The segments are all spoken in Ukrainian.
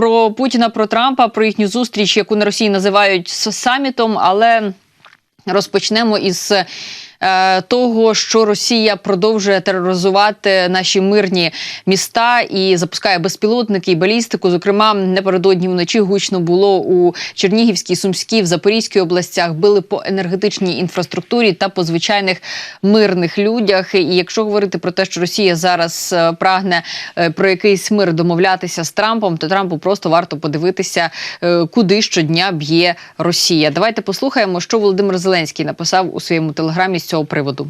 Про Путіна, про Трампа, про їхню зустріч, яку на Росії називають самітом, але розпочнемо із. Е, Того, що Росія продовжує тероризувати наші мирні міста і запускає безпілотники і балістику. Зокрема, напередодні вночі гучно було у Чернігівській, Сумській, в Запорізькій областях. Били по енергетичній інфраструктурі та по звичайних мирних людях. І якщо говорити про те, що Росія зараз е, прагне е, про якийсь мир домовлятися з Трампом, то Трампу просто варто подивитися, куди щодня б'є Росія. Давайте послухаємо, що Володимир Зеленський написав у своєму телеграмі цього приводу.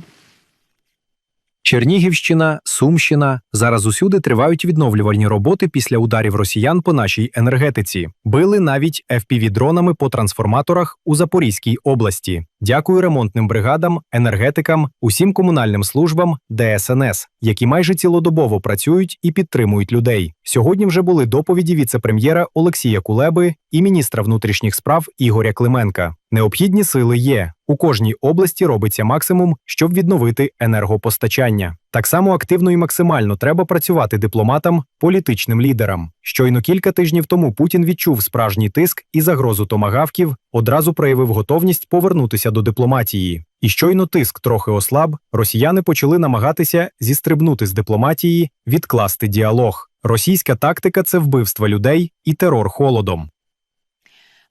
Чернігівщина, Сумщина зараз усюди тривають відновлювальні роботи після ударів росіян по нашій енергетиці. Били навіть FPV-дронами по трансформаторах у Запорізькій області. Дякую ремонтним бригадам, енергетикам, усім комунальним службам ДСНС, які майже цілодобово працюють і підтримують людей. Сьогодні вже були доповіді віце-прем'єра Олексія Кулеби і міністра внутрішніх справ Ігоря Клименка. Необхідні сили є. У кожній області робиться максимум, щоб відновити енергопостачання. Так само активно і максимально треба працювати дипломатам, політичним лідерам. Щойно кілька тижнів тому Путін відчув справжній тиск і загрозу томагавків, одразу проявив готовність повернутися до дипломатії. І щойно тиск трохи ослаб, росіяни почали намагатися зістрибнути з дипломатії, відкласти діалог. Російська тактика це вбивство людей і терор холодом.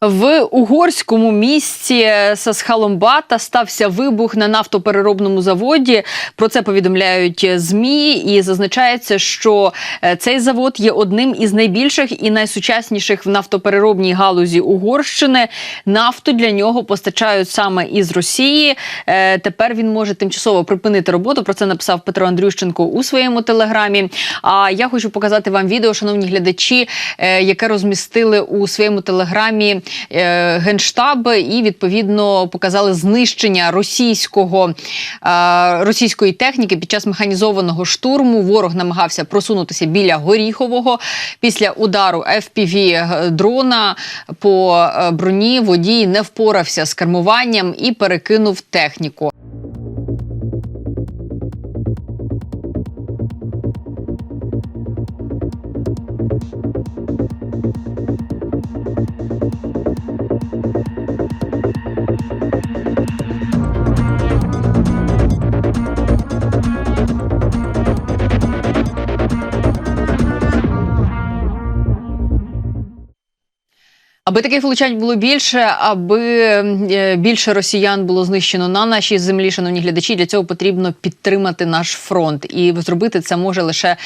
В угорському місті Сасхаломбата стався вибух на нафтопереробному заводі. Про це повідомляють змі, і зазначається, що е, цей завод є одним із найбільших і найсучасніших в нафтопереробній галузі Угорщини. Нафту для нього постачають саме із Росії. Е, Тепер він може тимчасово припинити роботу. Про це написав Петро Андрющенко у своєму телеграмі. А я хочу показати вам відео, шановні глядачі, е, яке розмістили у своєму телеграмі е, генштаб, і відповідно показали знищення російського е, російської техніки під час механізованого штурму. Ворог намагався просунутися біля Горіхового після удару fpv дрона по е, броні. Водій не впорався з кермуванням і перекинув техніку. Аби таких влучань було більше, аби е, більше росіян було знищено на нашій землі, шановні глядачі, для цього потрібно підтримати наш фронт, і зробити це може лише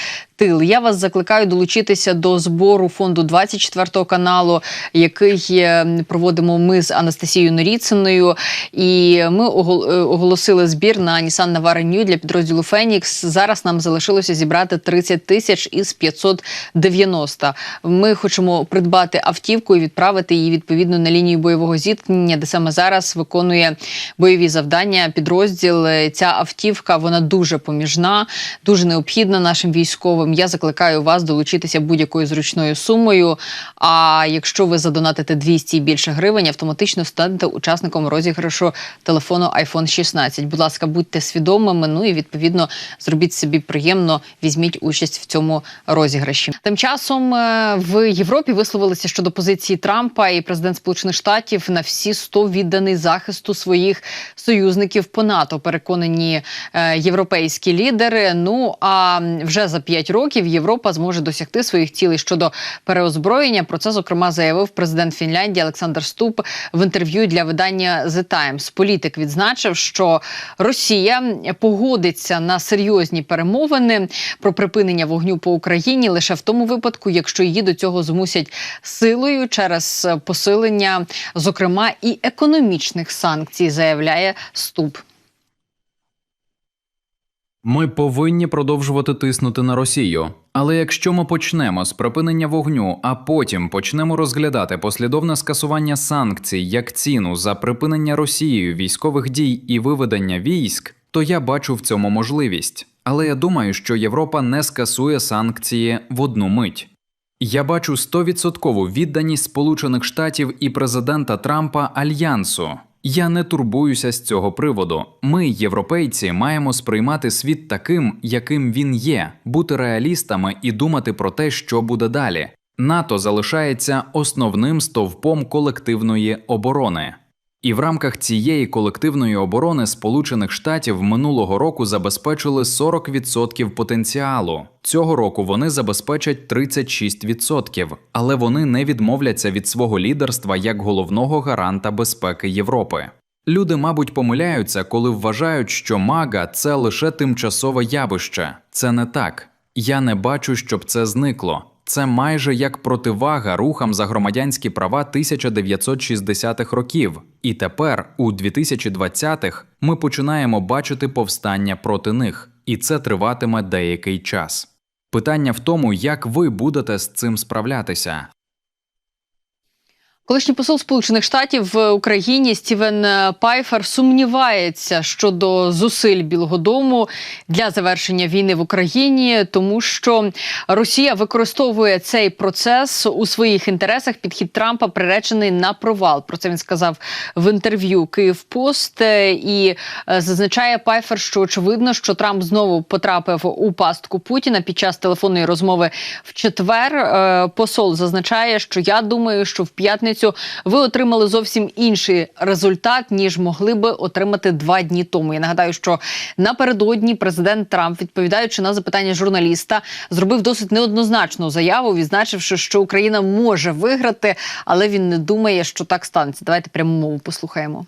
тил. Я вас закликаю долучитися до збору фонду 24 каналу, який е, проводимо ми з Анастасією Норіциною. І ми е, оголосили збір на Nissan Navara New для підрозділу Фенікс. Зараз нам залишилося зібрати 30 тисяч із 590. Ми хочемо придбати автівку і відправити її відповідно на лінію бойового зіткнення, де саме зараз виконує бойові завдання. Підрозділ ця автівка вона дуже поміжна, дуже необхідна нашим військовим. Я закликаю вас долучитися будь-якою зручною сумою. А якщо ви задонатите 200 і більше гривень, автоматично станете учасником розіграшу телефону iPhone 16. Будь ласка, будьте свідомими. Ну і відповідно зробіть собі приємно, візьміть участь в цьому розіграші. Тим часом е, в Європі висловилися щодо позиції Трампа і президент Сполучених Штатів на всі 100 відданий захисту своїх союзників по НАТО. Переконані е, європейські лідери. Ну а вже за 5 років Європа зможе досягти своїх цілей щодо переозброєння. Про це зокрема заявив президент Фінляндії Олександр Ступ в інтерв'ю для видання The Times. Політик відзначив, що Росія погодиться на серйозні перемовини про припинення вогню по Україні лише в тому випадку, якщо її до цього змусять силою через посилення, зокрема і економічних санкцій, заявляє Ступ. Ми повинні продовжувати тиснути на Росію. Але якщо ми почнемо з припинення вогню, а потім почнемо розглядати послідовне скасування санкцій як ціну за припинення Росією військових дій і виведення військ, то я бачу в цьому можливість. Але я думаю, що Європа не скасує санкції в одну мить. Я бачу стовідсоткову відданість Сполучених Штатів і президента Трампа альянсу. Я не турбуюся з цього приводу. Ми, європейці, маємо сприймати світ таким, яким він є, бути реалістами і думати про те, що буде далі. НАТО залишається основним стовпом колективної оборони. І в рамках цієї колективної оборони Сполучених Штатів минулого року забезпечили 40% потенціалу. Цього року вони забезпечать 36%, але вони не відмовляться від свого лідерства як головного гаранта безпеки Європи. Люди, мабуть, помиляються, коли вважають, що мага це лише тимчасове явище. Це не так. Я не бачу, щоб це зникло. Це майже як противага рухам за громадянські права 1960-х років. І тепер, у 2020-х, ми починаємо бачити повстання проти них, і це триватиме деякий час. Питання в тому, як ви будете з цим справлятися. Колишній посол Сполучених Штатів в Україні Стівен е, Пайфер сумнівається щодо зусиль Білого Дому для завершення війни в Україні, тому що Росія використовує цей процес у своїх інтересах. Підхід Трампа приречений на провал. Про це він сказав в інтерв'ю Київпост Е, і е, зазначає Пайфер, що очевидно, що Трамп знову потрапив у пастку Путіна під час телефонної розмови в четвер. Посол зазначає, що я думаю, що в п'ятницю ви отримали зовсім інший результат, ніж могли би отримати два дні тому. Я нагадаю, що напередодні президент Трамп, відповідаючи на запитання журналіста, зробив досить неоднозначну заяву, відзначивши, що Україна може виграти, але він не думає, що так станеться. Давайте пряму мову послухаємо.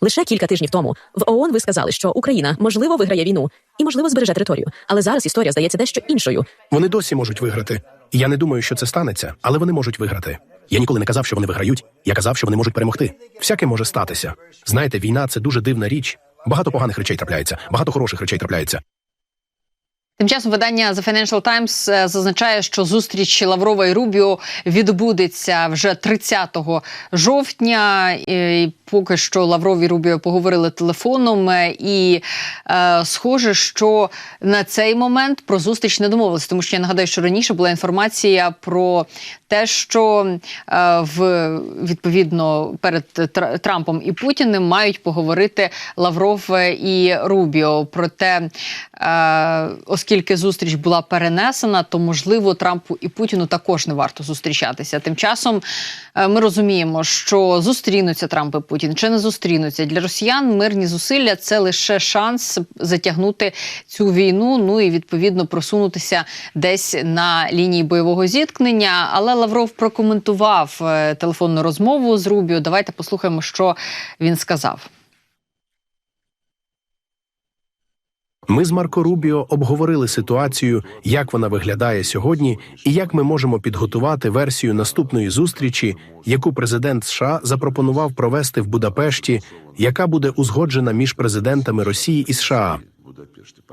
Лише кілька тижнів тому в ООН ви сказали, що Україна можливо виграє війну і можливо збереже територію. Але зараз історія здається дещо іншою. Вони досі можуть виграти. Я не думаю, що це станеться, але вони можуть виграти. Я ніколи не казав, що вони виграють. Я казав, що вони можуть перемогти. Всяке може статися. Знаєте, війна це дуже дивна річ. Багато поганих речей трапляється, багато хороших речей трапляється. Тим часом видання The Financial Times е, зазначає, що зустріч Лаврова і Рубіо відбудеться вже 30 жовтня. Поки що Лавров і Рубіо поговорили телефоном, е, і е, схоже, що на цей момент про зустріч не домовилися, тому що я нагадаю, що раніше була інформація про те, що е, в відповідно перед Трампом і Путіним мають поговорити Лавров і Рубіо. Проте, е, оскільки зустріч була перенесена, то можливо Трампу і Путіну також не варто зустрічатися. Тим часом е, ми розуміємо, що зустрінуться Трамп і Путін чи не зустрінуться для росіян. Мирні зусилля це лише шанс затягнути цю війну. Ну і відповідно просунутися десь на лінії бойового зіткнення. Але Лавров прокоментував е, телефонну розмову з Рубіо. Давайте послухаємо, що він сказав. Ми з Марко Рубіо обговорили ситуацію, як вона виглядає сьогодні, і як ми можемо підготувати версію наступної зустрічі, яку президент США запропонував провести в Будапешті, яка буде узгоджена між президентами Росії і США.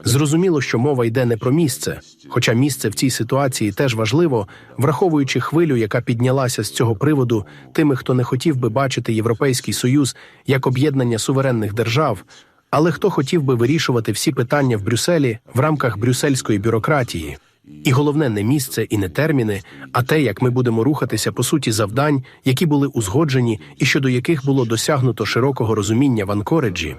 Зрозуміло, що мова йде не про місце, хоча місце в цій ситуації теж важливо, враховуючи хвилю, яка піднялася з цього приводу тими, хто не хотів би бачити Європейський Союз як об'єднання суверенних держав, але хто хотів би вирішувати всі питання в Брюсселі в рамках брюссельської бюрократії. І головне не місце і не терміни, а те, як ми будемо рухатися по суті завдань, які були узгоджені і щодо яких було досягнуто широкого розуміння в Анкореджі.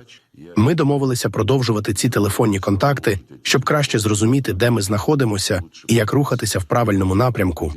Ми домовилися продовжувати ці телефонні контакти, щоб краще зрозуміти, де ми знаходимося і як рухатися в правильному напрямку.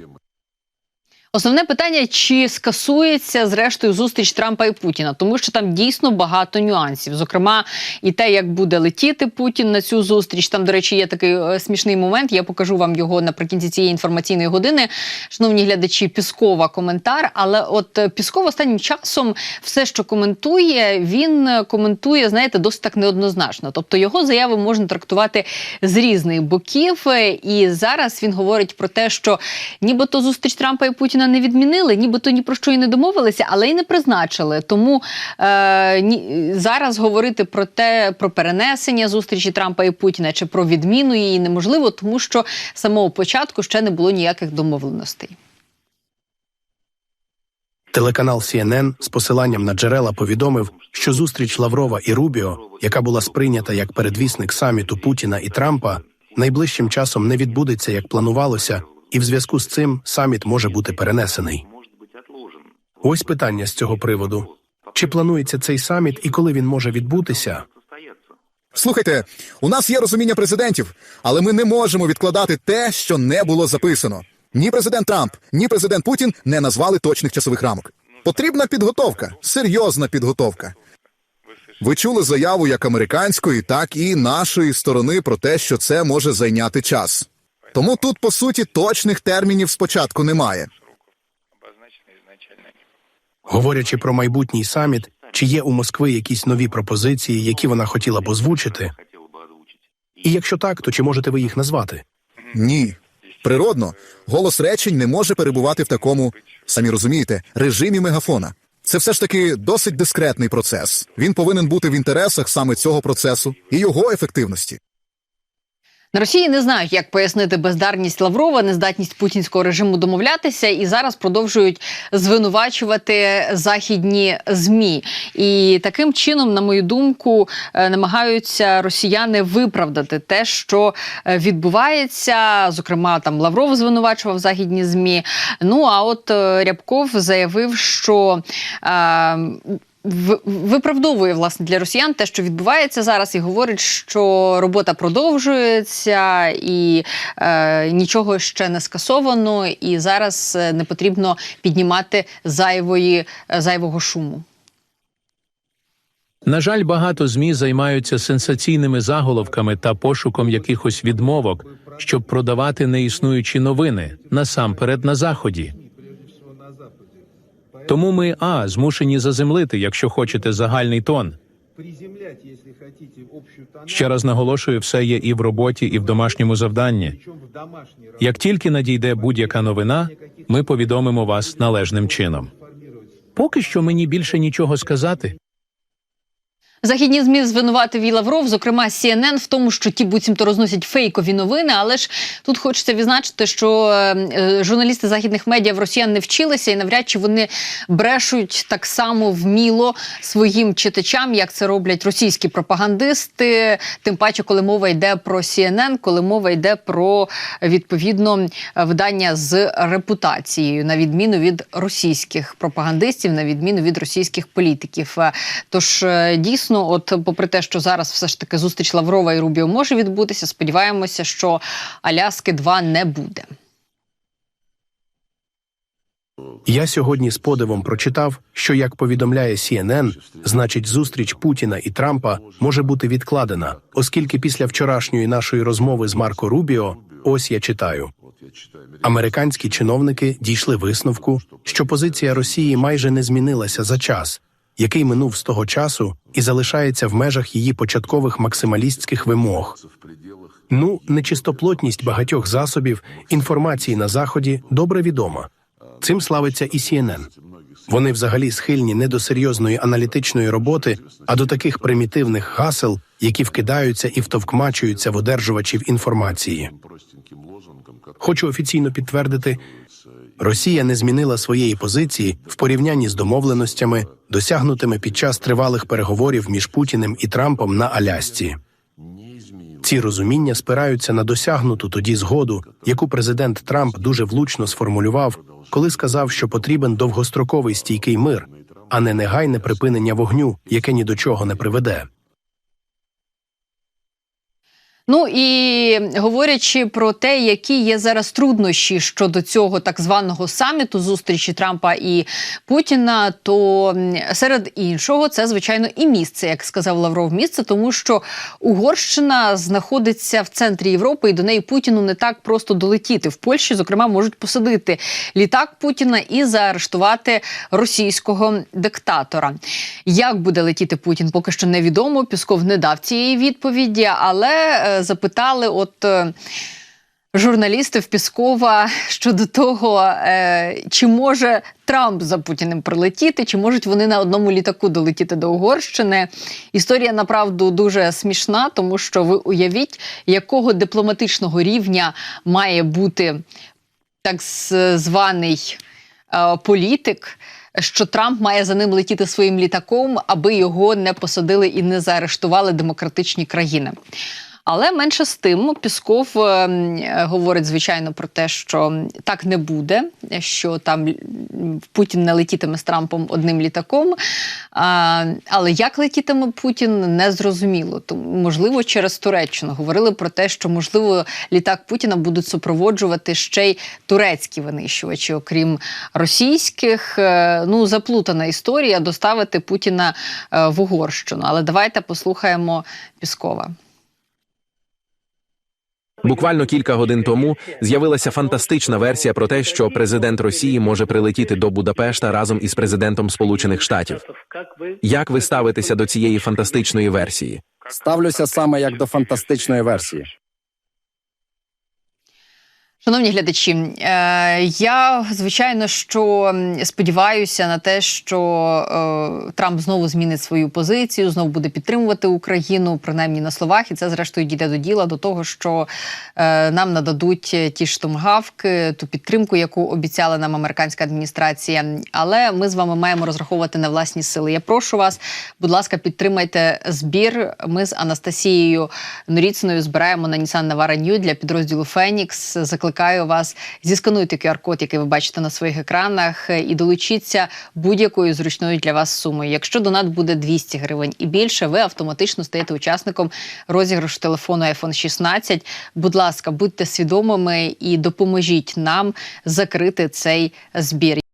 Основне питання: чи скасується зрештою зустріч Трампа і Путіна, тому що там дійсно багато нюансів. Зокрема, і те, як буде летіти Путін на цю зустріч. Там, до речі, є такий е, смішний момент. Я покажу вам його наприкінці цієї інформаційної години. Шановні глядачі, Піскова коментар. Але от е, Пісков останнім часом все, що коментує, він е, коментує, знаєте, досить так неоднозначно. Тобто його заяви можна трактувати з різних боків. І зараз він говорить про те, що нібито зустріч Трампа і Путіна не відмінили, нібито ні про що і не домовилися, але й не призначили. Тому е, ні, зараз говорити про те, про перенесення зустрічі Трампа і Путіна чи про відміну її неможливо, тому що з самого початку ще не було ніяких домовленостей. Телеканал CNN з посиланням на джерела повідомив, що зустріч Лаврова і Рубіо, яка була сприйнята як передвісник саміту Путіна і Трампа, найближчим часом не відбудеться як планувалося, і в зв'язку з цим саміт може бути перенесений. Ось питання з цього приводу: чи планується цей саміт і коли він може відбутися? Слухайте, у нас є розуміння президентів, але ми не можемо відкладати те, що не було записано. Ні президент Трамп, ні президент Путін не назвали точних часових рамок. Потрібна підготовка, серйозна підготовка. Ви чули заяву як американської, так і нашої сторони про те, що це може зайняти час. Тому тут, по суті, точних термінів спочатку немає. Говорячи про майбутній саміт, чи є у Москви якісь нові пропозиції, які вона хотіла б озвучити? І якщо так, то чи можете ви їх назвати? Ні. Природно, голос речень не може перебувати в такому, самі розумієте, режимі мегафона. Це все ж таки досить дискретний процес. Він повинен бути в інтересах саме цього процесу і його ефективності. Росії не знають, як пояснити бездарність Лаврова, нездатність путінського режиму домовлятися, і зараз продовжують звинувачувати західні змі. І таким чином, на мою думку, е, намагаються росіяни виправдати те, що е, відбувається. Зокрема, там Лавров звинувачував західні змі. Ну а от е, Рябков заявив, що. е, виправдовує власне для росіян те, що відбувається зараз, і говорить, що робота продовжується, і е, нічого ще не скасовано, і зараз е, не потрібно піднімати зайвої е, зайвого шуму. На жаль, багато змі займаються сенсаційними заголовками та пошуком якихось відмовок, щоб продавати неіснуючі новини насамперед на заході. Тому ми а змушені заземлити, якщо хочете, загальний тон. Ще раз наголошую, все є і в роботі, і в домашньому завданні. Як тільки надійде будь-яка новина, ми повідомимо вас належним чином. Поки що мені більше нічого сказати. Західні змі звинуватив і Лавров, зокрема CNN, в тому, що ті буцімто розносять фейкові новини. Але ж тут хочеться відзначити, що е, журналісти західних медіа в росіян не вчилися, і навряд чи вони брешуть так само вміло своїм читачам, як це роблять російські пропагандисти. Тим паче, коли мова йде про CNN, коли мова йде про відповідно видання з репутацією, на відміну від російських пропагандистів, на відміну від російських політиків. Е, Тож е, дійсно, от попри те, що зараз все ж таки зустріч Лаврова і Рубіо може відбутися, сподіваємося, що Аляски 2 не буде. Я сьогодні з подивом прочитав, що як повідомляє CNN, значить зустріч Путіна і Трампа може бути відкладена, оскільки після вчорашньої нашої розмови з Марко Рубіо, ось я читаю. Американські чиновники дійшли висновку, що позиція Росії майже не змінилася за час, який минув з того часу і залишається в межах її початкових максималістських вимог. Ну, нечистоплотність багатьох засобів інформації на заході добре відома. Цим славиться і CNN. Вони взагалі схильні не до серйозної аналітичної роботи, а до таких примітивних гасел, які вкидаються і втовкмачуються в одержувачів інформації. Хочу офіційно підтвердити, Росія не змінила своєї позиції в порівнянні з домовленостями, досягнутими під час тривалих переговорів між Путіним і Трампом на Алясці. Ці розуміння спираються на досягнуту тоді згоду, яку президент Трамп дуже влучно сформулював, коли сказав, що потрібен довгостроковий стійкий мир, а не негайне припинення вогню, яке ні до чого не приведе. Ну і говорячи про те, які є зараз труднощі щодо цього так званого саміту зустрічі Трампа і Путіна, то серед іншого це звичайно і місце, як сказав Лавров, місце, тому що Угорщина знаходиться в центрі Європи, і до неї Путіну не так просто долетіти. В Польщі, зокрема, можуть посадити літак Путіна і заарештувати російського диктатора. Як буде летіти Путін, поки що невідомо. Пісков не дав цієї відповіді, але е, запитали, от. е, Журналісти в Піскова щодо того, е, чи може Трамп за Путіним прилетіти, чи можуть вони на одному літаку долетіти до Угорщини. Історія направду дуже смішна, тому що ви уявіть, якого дипломатичного рівня має бути так званий е, політик, що Трамп має за ним летіти своїм літаком, аби його не посадили і не заарештували демократичні країни. Але менше з тим, Пісков е, м, е, говорить звичайно про те, що так не буде, що там Путін не летітиме з Трампом одним літаком. Але як летітиме Путін, не зрозуміло. Тому, можливо, через Туреччину говорили про те, що можливо літак Путіна будуть супроводжувати ще й турецькі винищувачі, окрім російських. Е, Ну, заплутана історія доставити Путіна е, в Угорщину. Але давайте послухаємо Піскова. Буквально кілька годин тому з'явилася фантастична версія про те, що президент Росії може прилетіти до Будапешта разом із президентом Сполучених Штатів. Як ви ставитеся до цієї фантастичної версії? Ставлюся саме як до фантастичної версії. Шановні глядачі, е, я звичайно що сподіваюся на те, що е, Трамп знову змінить свою позицію, знову буде підтримувати Україну, принаймні на словах, і це зрештою дійде до діла до того, що е, нам нададуть ті ж томгавки, ту підтримку, яку обіцяла нам американська адміністрація. Але ми з вами маємо розраховувати на власні сили. Я прошу вас, будь ласка, підтримайте збір. Ми з Анастасією Норіциною збираємо на Nissan Navara New для підрозділу Фенікс. Закликаю вас зіскануйте QR-код, який ви бачите на своїх екранах, і долучіться будь-якою зручною для вас сумою. Якщо донат буде 200 гривень і більше, ви автоматично стаєте учасником розіграшу телефону iPhone 16. Будь ласка, будьте свідомими і допоможіть нам закрити цей збір.